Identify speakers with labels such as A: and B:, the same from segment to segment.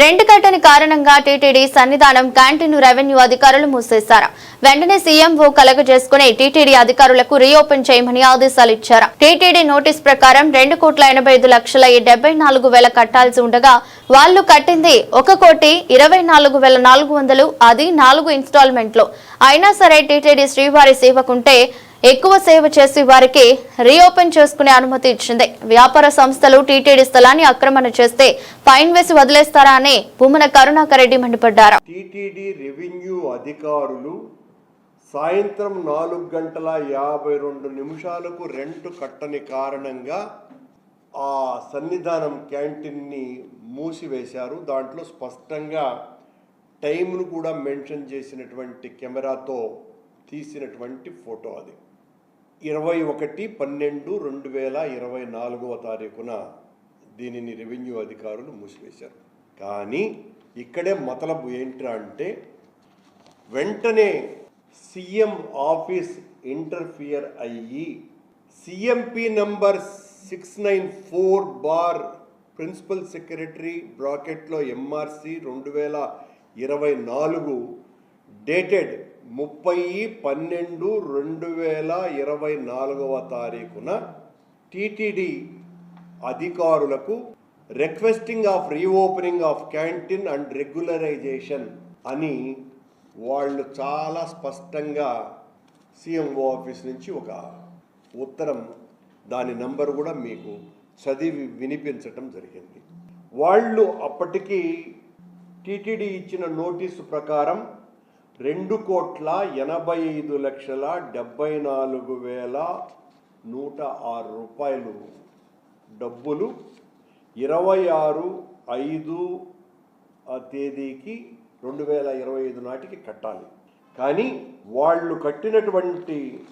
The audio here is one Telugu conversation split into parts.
A: రెంట్ కట్టని కారణంగా టీటీడీ సన్నిధానం క్యాంటీన్ రెవెన్యూ అధికారులు మూసేశారు. వెంటనే సీఎంఓ కలగజేసుకుని టీటీడీ అధికారులకు రీఓపెన్ చేయమని ఆదేశాలు ఇచ్చారు. టీటీడీ నోటీస్ ప్రకారం రెండు కోట్ల ఎనభై ఐదు లక్షల డెబ్బై నాలుగు వేల కట్టాల్సి ఉండగా వాళ్ళు కట్టింది ఒక కోటి ఇరవై నాలుగు వేల నాలుగు వందలు అది నాలుగు ఇన్స్టాల్మెంట్లు. అయినా సరే టీటీడీ శ్రీవారి సేవకుంటే ఎక్కువ సేవ చేసి వారికి రీఓపెన్ చేసుకునే అనుమతి ఇచ్చింది. వ్యాపార సంస్థలు టీటీడీ స్థలాన్ని ఆక్రమణ చేస్తే ఫైన్ వేసి వదిలేస్తారా అని భూమన కరుణాకర్ రెడ్డి మండిపడ్డారు.
B: టీటీడీ రెవెన్యూ అధికారులు సాయంత్రం నాలుగు గంటల యాభై రెండు నిమిషాలకు రెంట్ కట్టని కారణంగా ఆ సన్నిధానం క్యాంటీన్ని మూసివేశారు. దాంట్లో స్పష్టంగా టైంను కూడా మెన్షన్ చేసినటువంటి కెమెరాతో తీసినటువంటి ఫోటో అది. ఇరవై ఒకటి పన్నెండు రెండు వేల ఇరవై నాలుగవ తారీఖున దీనిని రెవెన్యూ అధికారులు మూసివేశారు. కానీ ఇక్కడే మతలబు ఏంట్రా అంటే వెంటనే సీఎం ఆఫీస్ ఇంటర్ఫియర్ అయ్యి CMP number six nine four bar principal secretary బ్రాకెట్లో ఎంఆర్సి రెండు వేల ఇరవై నాలుగు డేటెడ్ ముప్పై పన్నెండు రెండు వేల ఇరవై నాలుగవ తారీఖున టీటీడీ అధికారులకు requesting of reopening of canteen and regularization అని వాళ్ళు చాలా స్పష్టంగా సీఎంఓ ఆఫీస్ నుంచి ఒక ఉత్తరం దాని నంబర్ కూడా మీకు చదివి వినిపించటం జరిగింది. వాళ్ళు అప్పటికీ టీటీడీ ఇచ్చిన నోటీసు ప్రకారం రెండు కోట్ల ఎనభై ఐదు లక్షల డెబ్బై నాలుగు వేల నూట ఆరు రూపాయలు. డబ్బులు ఇరవై ఆరు ఐదు ఆ తేదీకి రెండు వేల ఇరవై ఐదు నాటికి కట్టాలి. కానీ వాళ్ళు కట్టినటువంటి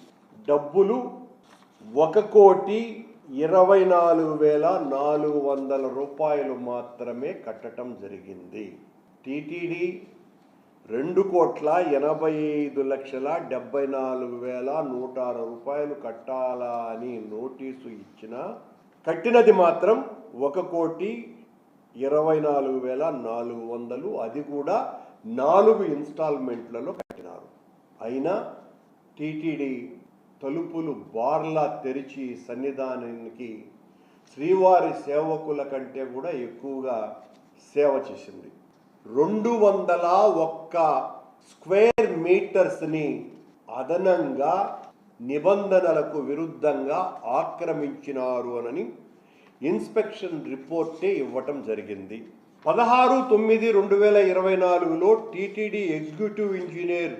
B: డబ్బులు ఒక కోటి ఇరవై నాలుగు వేల నాలుగు వందల రూపాయలు మాత్రమే కట్టడం జరిగింది. టీటీడీ రెండు కోట్ల ఎనభై ఐదు లక్షల డెబ్బై నాలుగు వేల నూట ఆరు రూపాయలు కట్టాలా అని నోటీసు ఇచ్చిన కట్టినది మాత్రం ఒక కోటి ఇరవై నాలుగు వేల నాలుగు వందలు. అది కూడా నాలుగు ఇన్స్టాల్మెంట్లలో కట్టినారు. అయినా టీటీడీ తలుపులు బార్లా తెరిచి సన్నిధానానికి శ్రీవారి సేవకుల కంటే కూడా ఎక్కువగా సేవ చేసింది. రెండు వందల ఒక్క స్క్వేర్ మీటర్స్ని అదనంగా నిబంధనలకు విరుద్ధంగా ఆక్రమించినారు అనని ఇన్స్పెక్షన్ రిపోర్టే ఇవ్వటం జరిగింది. పదహారు తొమ్మిది రెండు వేల ఇరవై నాలుగులో TTD executive engineer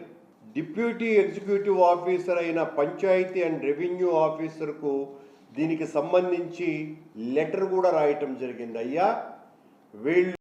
B: deputy executive officer అయిన పంచాయతీ అండ్ రెవెన్యూ ఆఫీసర్కు దీనికి సంబంధించి లెటర్ కూడా రాయటం జరిగింది అయ్యా వీళ్ళు